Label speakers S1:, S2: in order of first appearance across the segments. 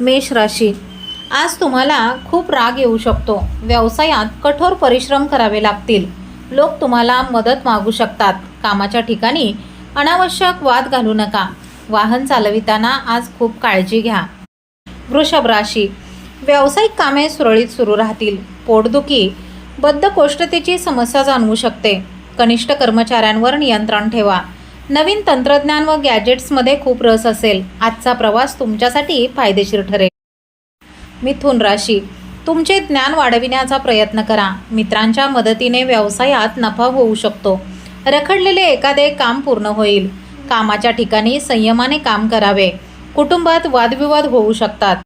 S1: मेष राशी. आज तुम्हाला खूप राग येऊ शकतो. व्यवसायात कठोर परिश्रम करावे लागतील. लोक तुम्हाला मदत मागू शकतात. कामाच्या ठिकाणी अनावश्यक वाद घालू नका. वाहन चालविताना आज खूप काळजी घ्या. वृषभ राशी. व्यावसायिक कामे सुरळीत सुरू राहतील. पोटदुखी बद्धकोष्ठतेची समस्या जाणवू शकते. कनिष्ठ कर्मचाऱ्यांवर नियंत्रण ठेवा. नवीन तंत्रज्ञान व गॅजेट्समध्ये खूप रस असेल. आजचा प्रवास तुमच्यासाठी फायदेशीर ठरेल. मिथुन राशी. तुमचे ज्ञान वाढविण्याचा प्रयत्न करा. मित्रांच्या मदतीने व्यवसायात नफा होऊ शकतो. रखडलेले एखादे काम पूर्ण होईल. कामाच्या ठिकाणी संयमाने काम करावे. कुटुंबात वादविवाद होऊ शकतात.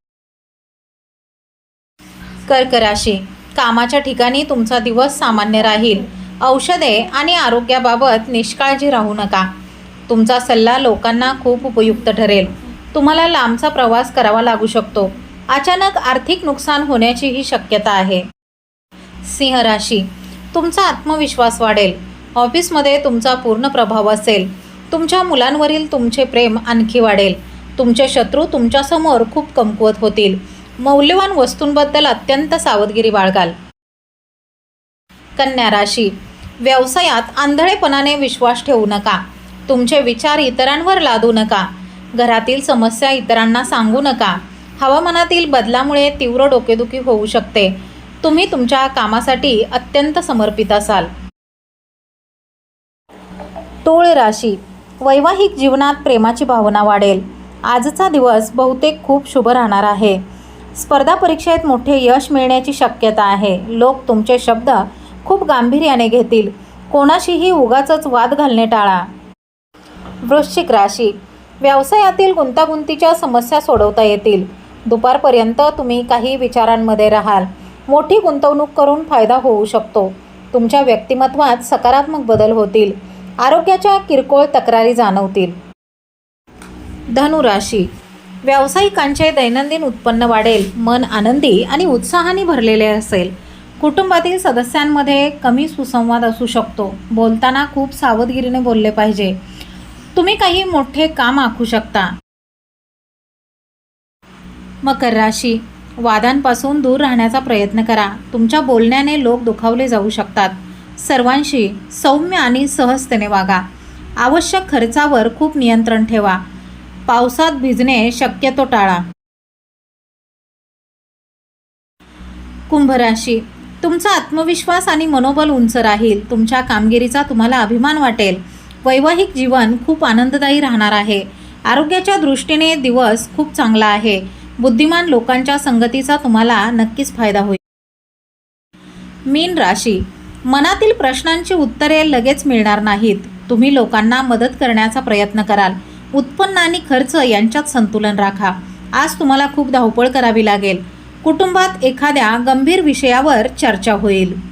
S1: कर्क राशी. कामाच्या ठिकाणी तुमचा दिवस सामान्य राहील. औषधे आणि आरोग्याबाबत निष्काळजी राहू नका. तुमचा सल्ला लोकांना खूप उपयुक्त ठरेल. तुम्हाला लांबचा प्रवास करावा लागू शकतो. अचानक आर्थिक नुकसान होण्याचीही शक्यता आहे. सिंह राशी. तुमचा आत्मविश्वास वाढेल. ऑफिसमध्ये तुमचा पूर्ण प्रभाव असेल. तुमच्या मुलांवरील तुमचे प्रेम आणखी वाढेल. तुमचे शत्रू तुमच्यासमोर खूप कमकुवत होतील. मौल्यवान वस्तूंबद्दल अत्यंत सावधगिरी बाळगाल. कन्या राशी. व्यवसायात आंधळेपणाने विश्वास ठेवू नका. तुमचे विचार इतरांवर लादू नका. घरातील समस्या इतरांना सांगू नका. हवामानातील बदलामुळे तीव्र डोकेदुखी होऊ शकते. तुम्ही तुमच्या कामासाठी अत्यंत समर्पित असाल. टोळ राशी. वैवाहिक जीवनात प्रेमाची भावना वाढेल. आजचा दिवस बहुतेक खूप शुभ राहणार आहे. स्पर्धा परीक्षेत मोठे यश मिळण्याची शक्यता आहे. लोक तुमचे शब्द खूप गांभीर्याने घेतील. कोणाशीही उगाचच वाद घालणे टाळा. वृश्चिक राशी. व्यवसायातील गुंतागुंतीच्या समस्या सोडवता येतील. दुपारपर्यंत तुम्ही काही विचारांमध्ये राहाल. मोठी गुंतवणूक करून फायदा होऊ शकतो. तुमच्या व्यक्तिमत्वात सकारात्मक बदल होतील. आरोग्याच्या किरकोळ तक्रारी जाणवतील. धनुराशी व्यावसायिकांचे दैनंदिन उत्पन्न वाढेल मन आनंदी आणि उत्साहाने भरलेले असेल. कुटुंबातील सदस्यांमध्ये कमी सुसंवाद असू शकतो. बोलताना खूप सावधगिरीने बोलले पाहिजे. तुम्ही काही मोठे काम आखू शकता. मकर राशी. वादांपासून दूर राहण्याचा प्रयत्न करा. तुमच्या बोलण्याने लोक दुखावले जाऊ शकतात. सर्वांशी सौम्य आणि सहजतेने वागा. आवश्यक खर्चावर खूप नियंत्रण ठेवा. पावसात भिजणे शक्यतो टाळा. कुंभ राशी तुमचा आत्मविश्वास आणि मनोबल उंच राहील. तुमच्या कामगिरीचा तुम्हाला अभिमान वाटेल. वैवाहिक जीवन खूप आनंददायी राहणार आहे. आरोग्याच्या दृष्टीने दिवस खूप चांगला आहे. बुद्धिमान लोकांच्या संगतीचा तुम्हाला नक्कीच फायदा होईल. मीन राशी. मनातील प्रश्नांची उत्तरे लगेच मिळणार नाहीत. तुम्ही लोकांना मदत करण्याचा प्रयत्न कराल. उत्पन्न आणि खर्च यांच्यात संतुलन राखा. आज तुम्हाला खूप धावपळ करावी लागेल. कुटुंबात एखाद्या गंभीर विषयावर चर्चा होईल.